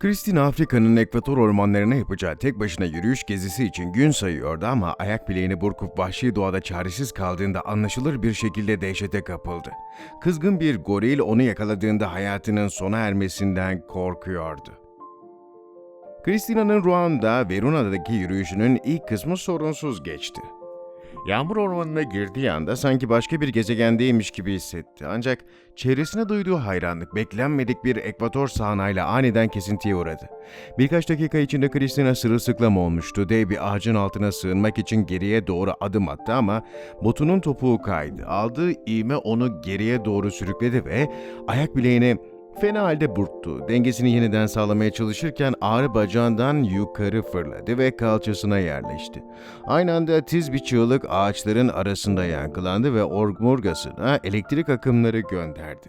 Christine Afrika'nın ekvator ormanlarına yapacağı tek başına yürüyüş gezisi için gün sayıyordu ama ayak bileğini burkup vahşi doğada çaresiz kaldığında anlaşılır bir şekilde dehşete kapıldı. Kızgın bir goril onu yakaladığında hayatının sona ermesinden korkuyordu. Christina'nın Ruanda, Veruna'daki yürüyüşünün ilk kısmı sorunsuz geçti. Yağmur ormanına girdiği anda sanki başka bir gezegendeymiş gibi hissetti. Ancak çevresine duyduğu hayranlık beklenmedik bir ekvator sağanayla aniden kesintiye uğradı. Birkaç dakika içinde Christina sırılsıklam olmuştu. Dev bir ağacın altına sığınmak için geriye doğru adım attı ama botunun topuğu kaydı. Aldığı iğme onu geriye doğru sürükledi ve ayak bileğini Fena halde burktu. Dengesini yeniden sağlamaya çalışırken ağrı bacağından yukarı fırladı ve kalçasına yerleşti. Aynı anda tiz bir çığlık ağaçların arasında yankılandı ve omurgasına elektrik akımları gönderdi.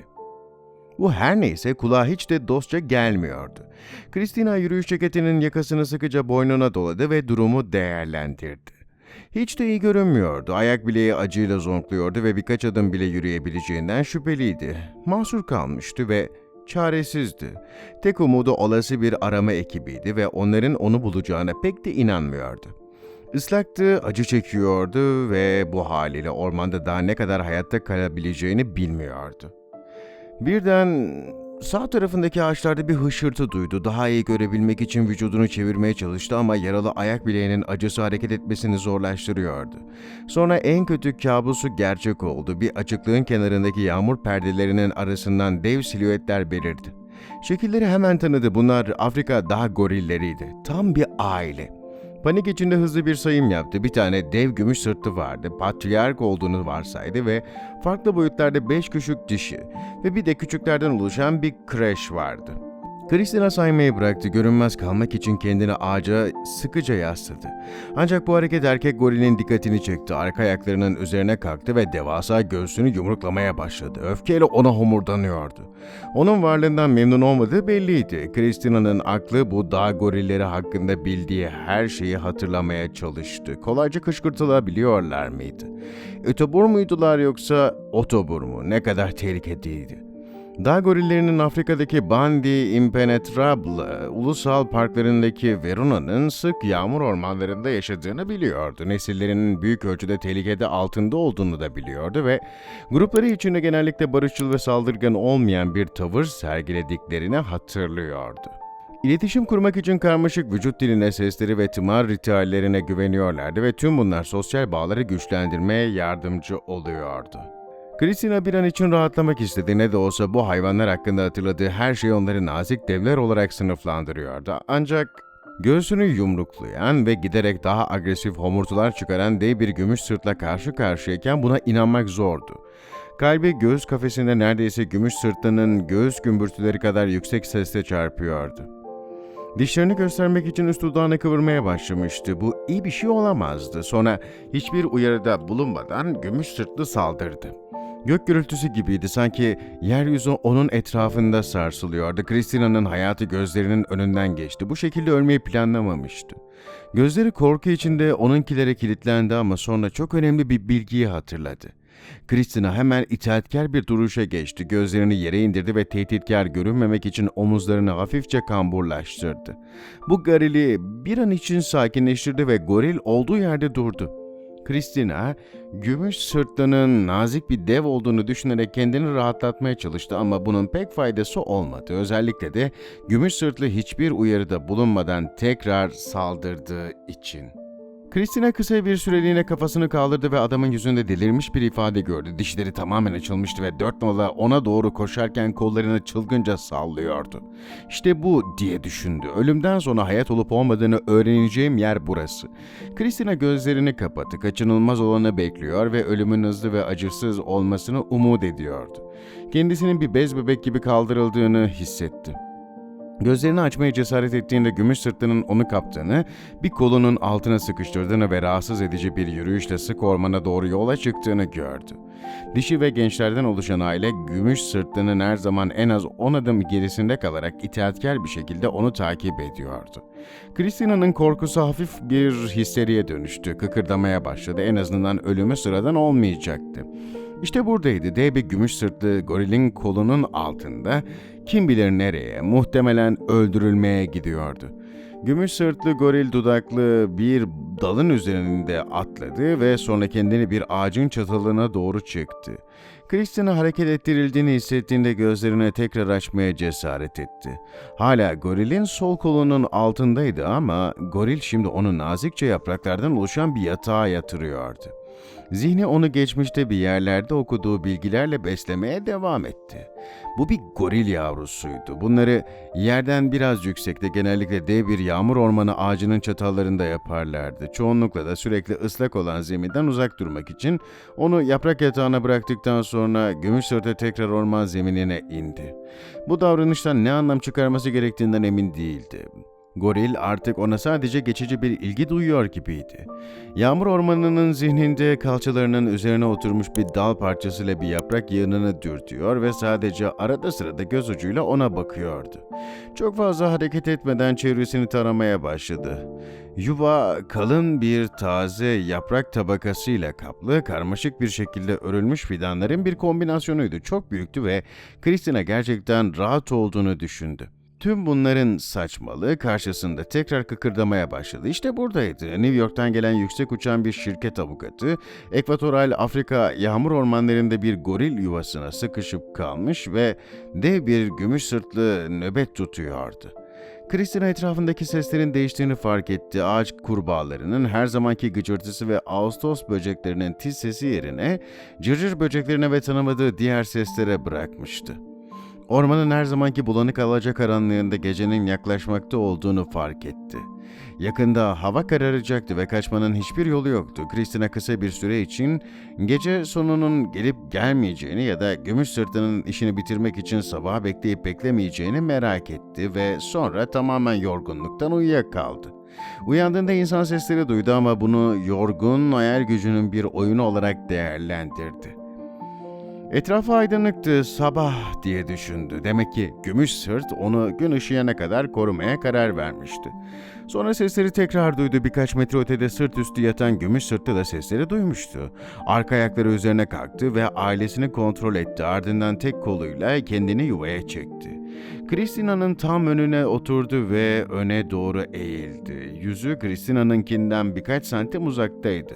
Bu her neyse kulağa hiç de dostça gelmiyordu. Christina yürüyüş ceketinin yakasını sıkıca boynuna doladı ve durumu değerlendirdi. Hiç de iyi görünmüyordu. Ayak bileği acıyla zonkluyordu ve birkaç adım bile yürüyebileceğinden şüpheliydi. Mahsur kalmıştı ve çaresizdi. Tek umudu olası bir arama ekibiydi ve onların onu bulacağına pek de inanmıyordu. Islaktı, acı çekiyordu ve bu haliyle ormanda daha ne kadar hayatta kalabileceğini bilmiyordu. Birden sağ tarafındaki ağaçlarda bir hışırtı duydu. Daha iyi görebilmek için vücudunu çevirmeye çalıştı ama yaralı ayak bileğinin acısı hareket etmesini zorlaştırıyordu. Sonra en kötü kabusu gerçek oldu. Bir açıklığın kenarındaki yağmur perdelerinin arasından dev silüetler belirdi. Şekilleri hemen tanıdı. Bunlar Afrika dağ gorilleriydi. Tam bir aile. Panik içinde hızlı bir sayım yaptı. Bir tane dev gümüş sırtı vardı. Patriark olduğunu varsaydı ve farklı boyutlarda beş küçük dişi ve bir de küçüklerden oluşan bir kreş vardı. Christina saymayı bıraktı. Görünmez kalmak için kendini ağaca sıkıca yasladı. Ancak bu hareket erkek gorilin dikkatini çekti. Arka ayaklarının üzerine kalktı ve devasa göğsünü yumruklamaya başladı. Öfkeyle ona homurdanıyordu. Onun varlığından memnun olmadığı belliydi. Christina'nın aklı bu dağ gorilleri hakkında bildiği her şeyi hatırlamaya çalıştı. Kolayca kışkırtılabiliyorlar mıydı? Ötobur muydular yoksa otobur mu? Ne kadar tehlikeliydi. Dağ gorillerinin Afrika'daki Bandi Impenetrable ulusal parklarındaki Veruna'nın sık yağmur ormanlarında yaşadığını biliyordu. Nesillerinin büyük ölçüde tehlikede altında olduğunu da biliyordu ve grupları içinde genellikle barışçıl ve saldırgan olmayan bir tavır sergilediklerini hatırlıyordu. İletişim kurmak için karmaşık vücut diline, sesleri ve tımar ritüellerine güveniyorlardı ve tüm bunlar sosyal bağları güçlendirmeye yardımcı oluyordu. Christina bir an için rahatlamak istedi. Ne de olsa bu hayvanlar hakkında hatırladığı her şey onları nazik devler olarak sınıflandırıyordu. Ancak göğsünü yumruklayan ve giderek daha agresif homurtular çıkaran dev bir gümüş sırtla karşı karşıyayken buna inanmak zordu. Kalbi göğüs kafesinde neredeyse gümüş sırtlının göğüs gümbürtüleri kadar yüksek sesle çarpıyordu. Dişlerini göstermek için üst dudağını kıvırmaya başlamıştı. Bu iyi bir şey olamazdı. Sonra hiçbir uyarıda bulunmadan gümüş sırtlı saldırdı. Gök gürültüsü gibiydi sanki yeryüzü onun etrafında sarsılıyordu. Christina'nın hayatı gözlerinin önünden geçti. Bu şekilde ölmeyi planlamamıştı. Gözleri korku içinde onunkilere kilitlendi ama sonra çok önemli bir bilgiyi hatırladı. Christina hemen itaatkar bir duruşa geçti. Gözlerini yere indirdi ve tehditkar görünmemek için omuzlarını hafifçe kamburlaştırdı. Bu garili bir an için sakinleştirdi ve goril olduğu yerde durdu. Christina, gümüş sırtlının nazik bir dev olduğunu düşünerek kendini rahatlatmaya çalıştı ama bunun pek faydası olmadı. Özellikle de gümüş sırtlı hiçbir uyarıda bulunmadan tekrar saldırdığı için. Christina kısa bir süreliğine kafasını kaldırdı ve adamın yüzünde delirmiş bir ifade gördü. Dişleri tamamen açılmıştı ve dört nala ona doğru koşarken kollarını çılgınca sallıyordu. İşte bu diye düşündü. Ölümden sonra hayat olup olmadığını öğreneceğim yer burası. Christina gözlerini kapattı. Kaçınılmaz olanı bekliyor ve ölümün hızlı ve acısız olmasını umut ediyordu. Kendisinin bir bez bebek gibi kaldırıldığını hissetti. Gözlerini açmaya cesaret ettiğinde gümüş sırtlının onu kaptığını, bir kolunun altına sıkıştırdığını ve rahatsız edici bir yürüyüşle sık ormana doğru yola çıktığını gördü. Dişi ve gençlerden oluşan aile gümüş sırtlının her zaman en az 10 adım gerisinde kalarak itaatkar bir şekilde onu takip ediyordu. Christina'nın korkusu hafif bir histeriye dönüştü. Kıkırdamaya başladı. En azından ölümü sıradan olmayacaktı. İşte buradaydı. Dev bir gümüş sırtlı gorilin kolunun altında kim bilir nereye, muhtemelen öldürülmeye gidiyordu. Gümüş sırtlı goril dudaklı bir dalın üzerinde atladı ve sonra kendini bir ağacın çatılına doğru çıktı. Kristina hareket ettirildiğini hissettiğinde gözlerini tekrar açmaya cesaret etti. Hala gorilin sol kolunun altındaydı ama goril şimdi onu nazikçe yapraklardan oluşan bir yatağa yatırıyordu. Zihni onu geçmişte bir yerlerde okuduğu bilgilerle beslemeye devam etti. Bu bir goril yavrusuydu. Bunları yerden biraz yüksekte genellikle dev bir yağmur ormanı ağacının çatallarında yaparlardı. Çoğunlukla da sürekli ıslak olan zeminden uzak durmak için onu yaprak yatağına bıraktıktan sonra gümüş sırtı tekrar orman zeminine indi. Bu davranıştan ne anlam çıkarması gerektiğinden emin değildi. Goril artık ona sadece geçici bir ilgi duyuyor gibiydi. Yağmur ormanının zihninde kalçalarının üzerine oturmuş bir dal parçasıyla bir yaprak yığınını dürtüyor ve sadece arada sırada göz ucuyla ona bakıyordu. Çok fazla hareket etmeden çevresini taramaya başladı. Yuva kalın bir taze yaprak tabakasıyla kaplı, karmaşık bir şekilde örülmüş fidanların bir kombinasyonuydu. Çok büyüktü ve Kristina gerçekten rahat olduğunu düşündü. Tüm bunların saçmalığı karşısında tekrar kıkırdamaya başladı. İşte buradaydı. New York'tan gelen yüksek uçan bir şirket avukatı, Ekvatoral Afrika yağmur ormanlarında bir goril yuvasına sıkışıp kalmış ve dev bir gümüş sırtlı nöbet tutuyordu. Kristina etrafındaki seslerin değiştiğini fark etti. Ağaç kurbağalarının her zamanki gıcırtısı ve Ağustos böceklerinin tiz sesi yerine cırcır böceklerine ve tanımadığı diğer seslere bırakmıştı. Ormanın her zamanki bulanık alacakaranlığında gecenin yaklaşmakta olduğunu fark etti. Yakında hava kararacaktı ve kaçmanın hiçbir yolu yoktu. Kristina kısa bir süre için gece sonunun gelip gelmeyeceğini ya da gümüş sırtının işini bitirmek için sabaha bekleyip beklemeyeceğini merak etti ve sonra tamamen yorgunluktan uyuyakaldı. Uyandığında insan sesleri duydu ama bunu yorgun hayal gücünün bir oyunu olarak değerlendirdi. Etrafı aydınlıktı, sabah diye düşündü. Demek ki gümüş sırt onu gün ışığına kadar korumaya karar vermişti. Sonra sesleri tekrar duydu. Birkaç metre ötede sırt üstü yatan gümüş sırtlı da sesleri duymuştu. Arka ayakları üzerine kalktı ve ailesini kontrol etti. Ardından tek koluyla kendini yuvaya çekti. Kristina'nın tam önüne oturdu ve öne doğru eğildi. Yüzü Kristina'nınkinden birkaç santim uzaktaydı.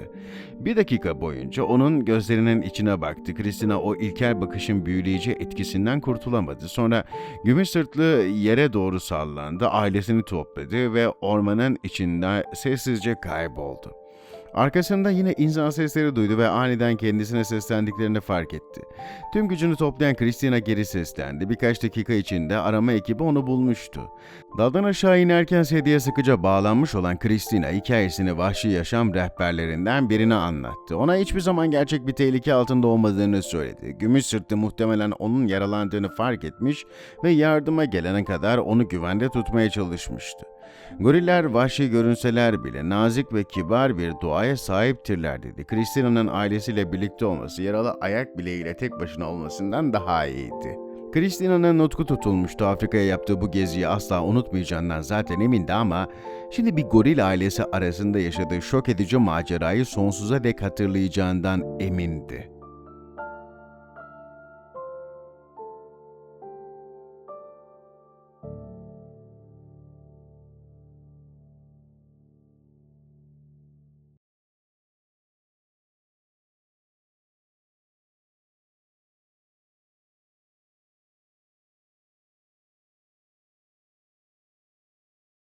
Bir dakika boyunca onun gözlerinin içine baktı. Kristina o ilkel bakışın büyüleyici etkisinden kurtulamadı. Sonra gümüş sırtlı yere doğru sallandı, ailesini topladı ve ormanın içinde sessizce kayboldu. Arkasında yine insan sesleri duydu ve aniden kendisine seslendiklerini fark etti. Tüm gücünü toplayan Christina geri seslendi. Birkaç dakika içinde arama ekibi onu bulmuştu. Daldan aşağı inerken sedyeye sıkıca bağlanmış olan Christina hikayesini vahşi yaşam rehberlerinden birine anlattı. Ona hiçbir zaman gerçek bir tehlike altında olmadığını söyledi. Gümüş sırtı muhtemelen onun yaralandığını fark etmiş ve yardıma gelene kadar onu güvende tutmaya çalışmıştı. Goriller vahşi görünseler bile nazik ve kibar bir doğaya sahiptirler dedi. Kristina'nın ailesiyle birlikte olması yaralı ayak bileğiyle tek başına olmasından daha iyiydi. Kristina'nın nutku tutulmuştu Afrika'ya yaptığı bu geziyi asla unutmayacağından zaten emindi ama şimdi bir goril ailesi arasında yaşadığı şok edici macerayı sonsuza dek hatırlayacağından emindi.